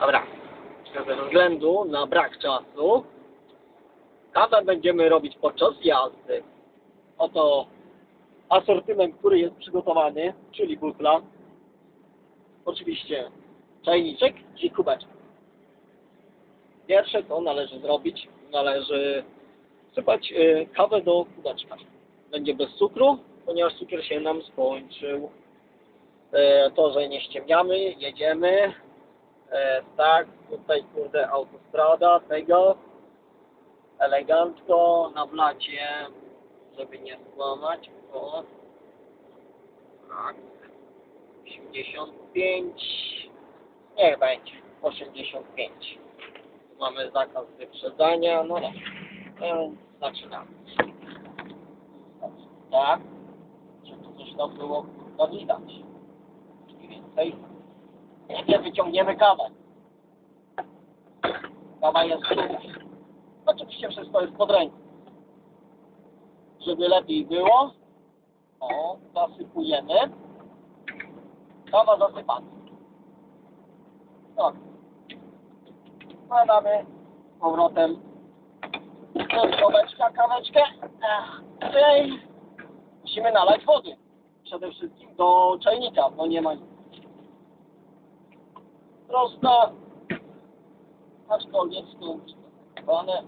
Dobra. Ze względu na brak czasu kawę będziemy robić podczas jazdy. Oto asortyment, który jest przygotowany, czyli butla. Oczywiście czajniczek i kubeczek. Pierwsze co należy zrobić, należy sypać y, kawę do kubeczka. Będzie bez cukru, ponieważ cukier się nam skończył. E, to, że nie ściemniamy, jedziemy. E, tak, tutaj kurde autostrada tego. Elegancko na blacie, żeby nie złamać. O. Tak. 85. Niech będzie. 85. Tu mamy zakaz wyprzedzania. No dobrze. E, zaczynamy. Tak. Czy tu coś tam było kurwa widać? Więcej. Nie wyciągniemy kawę. Kawa jest tu. Oczywiście wszystko jest pod ręką. Żeby lepiej było, o, zasypujemy. Kawa zasypana. Tak. Wkładamy z powrotem do kubeczka kaweczkę. Tutaj musimy nalać wody. Przede wszystkim do czajnika, bo nie ma nic. Prosta, aczkolwiek skomplikowane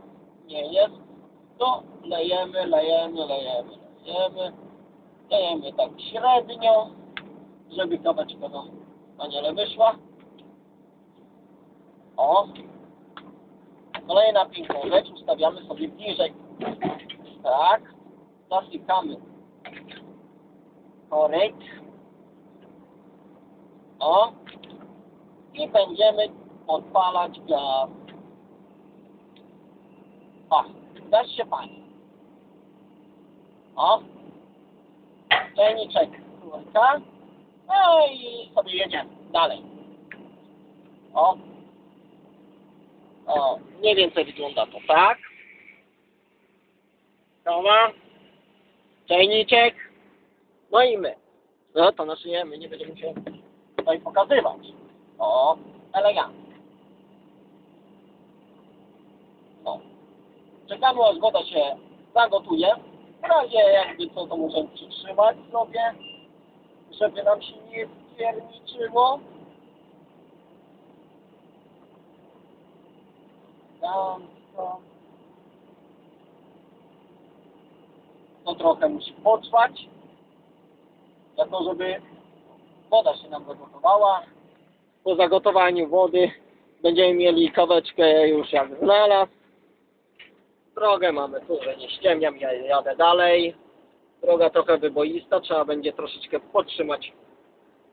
nie jest. To lejemy, lejemy, lejemy, lejemy. Lejemy tak średnio, żeby kaweczka do aniele wyszła. O. Kolejna piękna rzecz, ustawiamy sobie bliżej. Tak. Zasypamy korek. O. I będziemy odpalać gaz. O, gaz się pali. O. Czajniczek. Kurka. No i sobie jedziemy dalej. O. O, mniej więcej wygląda to tak. Kawa. Czajniczek. No i my. No to znaczy nie, my nie będziemy się tutaj pokazywać. O, elegancko. No. Czekamy aż woda się zagotuje. W razie jakby co to możemy przytrzymać sobie, żeby nam się nie pierniczyło. Elegancko. To trochę musi potrwać jako żeby woda się nam zagotowała. Po zagotowaniu wody będziemy mieli kaweczkę już jak znalazł. Drogę mamy tu, że nie ściemniam, ja jadę dalej. Droga trochę wyboista, trzeba będzie troszeczkę podtrzymać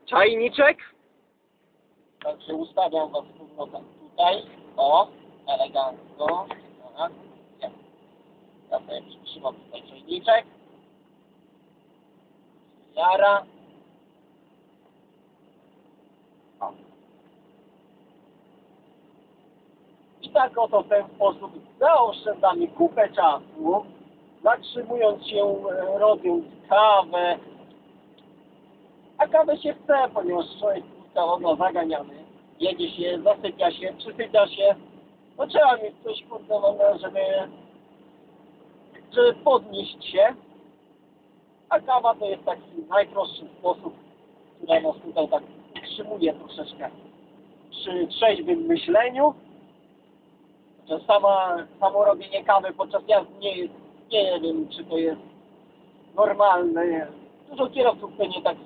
czajniczek. Także ustawiam was z powrotem tutaj. O, elegancko. Tak. Ja sobie przytrzymam tutaj czajniczek. Jara. O. I tak oto w ten sposób zaoszczędzamy kupę czasu, zatrzymując się, e, robiąc kawę. A kawę się chce, ponieważ człowiek ono zaganiany. Jedzie się, zasypia się, przysypia się. No trzeba mieć coś kurde, wolne, żeby, żeby podnieść się. A kawa to jest taki najprostszy sposób, który nas tutaj tak utrzymuje troszeczkę przy trzeźwym myśleniu. Że sama, samo robienie kawy podczas jazdy nie jest, nie wiem czy to jest normalne. Dużo kierowców pewnie tak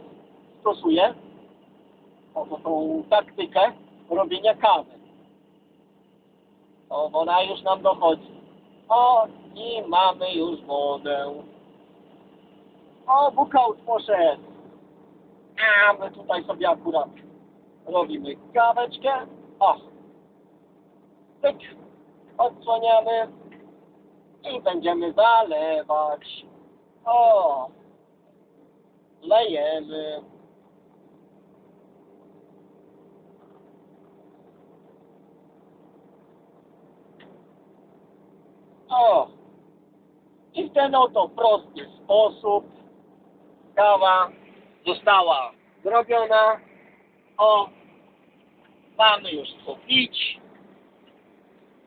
stosuje. Oto tą taktykę robienia kawy. O, woda już nam dochodzi. O, i mamy już wodę. O, bukout poszedł. A my tutaj sobie akurat robimy kaweczkę. O. Tyk. Odsłaniamy. I będziemy zalewać. O. Lejemy. O. I w ten oto prosty sposób kawa została zrobiona. O, Mamy już co pić.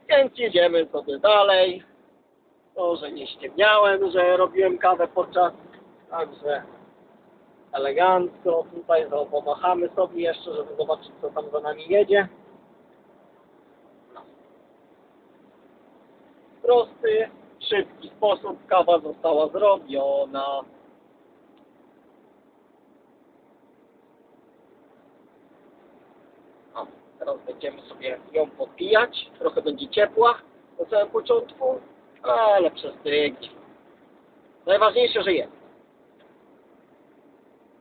Więc jedziemy sobie dalej. To, że nie ściemniałem, że robiłem kawę podczas, także elegancko. Tutaj pomachamy sobie jeszcze, żeby zobaczyć, co tam za nami jedzie. Prosty, szybki sposób kawa została zrobiona. O, teraz będziemy sobie ją podpijać. Trochę będzie ciepła na samym początku, ale przestygnie. Najważniejsze, że jest.